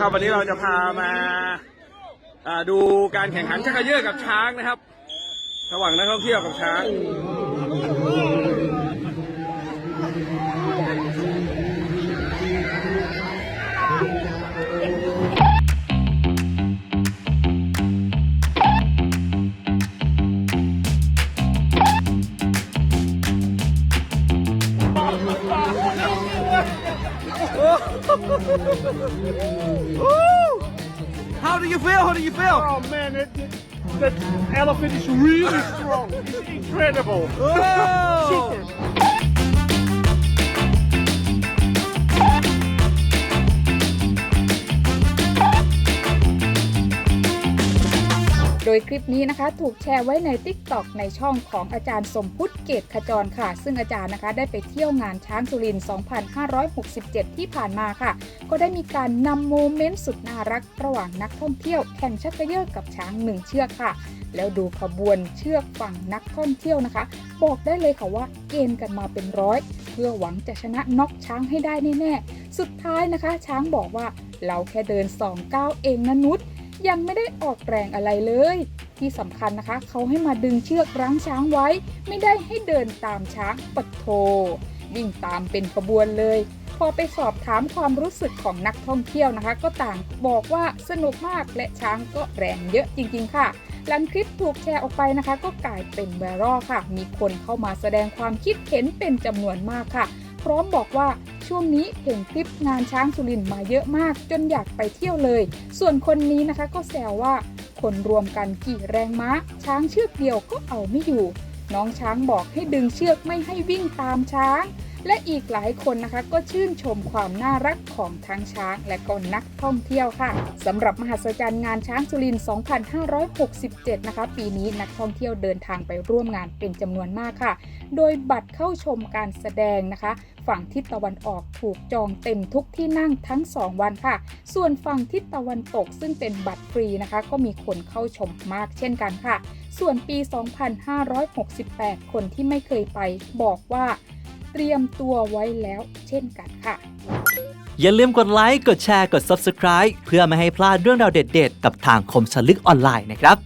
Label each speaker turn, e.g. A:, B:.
A: ครับวันนี้เราจะพามาดูการแข่งขันชักเยือกับช้างนะครับ ระหว่างนักท่องเที่ยวกับช้าง How do you feel? How do you feel?
B: Oh man, it, it, the elephant is really strong. It's incredible.
A: Oh!
C: โดยคลิปนี้นะคะถูกแชร์ไว้ใน t ิ k t o k ในช่องของอาจารย์สมพุทธเกตขจรค่ะ ซึ่งอาจารย์นะคะได้ไปเที่ยวงานช้างสุรินทร์2567 ที่ผ่านมาค่ะ ก็ได้มีการนำโมเมนต์สุดน่ารักระหว่างนักท่องเที่ยวแข่งชักเกยอร์กับช้างหนึ่งเชือกค่ะ แล้วดูขบวนเชือกฝั่งนักท่องเที่ยวนะคะ บอกได้เลยค่ะว่าเกณฑ์กันมาเป็นร้อย เพื่อหวังจะชนะน็อกช้างให้ได้แน่ๆสุดท้ายนะคะ ช้างบอกว่าเราแค่เดินสอก้าวเองนะนุช ยังไม่ได้ออกแรงอะไรเลย ที่สำคัญนะคะ เขาให้มาดึงเชือกรั้งช้างไว้ ไม่ได้ให้เดินตามช้างปัดโทวิ่งตามเป็นขบวนเลย พอไปสอบถามความรู้สึกของนักท่องเที่ยวนะคะ ก็ต่างบอกว่าสนุกมากและช้างก็แรงเยอะจริง ๆ ค่ะหลังคลิปถูกแชร์ออกไปนะคะ ก็กลายเป็นไวรัลค่ะ มีคนเข้ามาแสดงความคิดเห็นเป็นจำนวนมากค่ะ พร้อมบอกว่า ช่วงนี้เห็นคลิปงานช้างสุรินมาเยอะมาก จนอยากไปเที่ยวเลย ส่วนคนนี้นะคะก็แซวว่า คนรวมกันกี่แรงม้า ช้างเชือกเดียวก็เอาไม่อยู่ น้องช้างบอกให้ดึงเชือกไม่ให้วิ่งตามช้าง และอีกหลายคนนะคะก็ชื่นชมความน่ารักของทั้งช้างและก็นักท่องเที่ยวค่ะสำหรับมหัศจรรย์งานช้างสุรินทร์2567 นะคะ ปีนี้นักท่องเที่ยวเดินทางไปร่วมงานเป็นจำนวนมากค่ะ โดยบัตรเข้าชมการแสดงนะคะ ฝั่งทิศตะวันออกถูกจองเต็มทุกที่นั่งทั้ง 2 วันค่ะ ส่วนฝั่งทิศตะวันตกซึ่งเป็นบัตรฟรีนะคะ ก็มีคนเข้าชมมากเช่นกันค่ะ ส่วนปี 2568 คนที่ไม่เคยไปบอกว่า เตรียมตัวไว้แล้วเช่นกันค่ะ
D: อย่าลืมกดไลค์ กดแชร์ กด Subscribe เพื่อไม่ให้พลาดเรื่องราวเด็ด ๆ กับทางคมสลึกออนไลน์นะครับ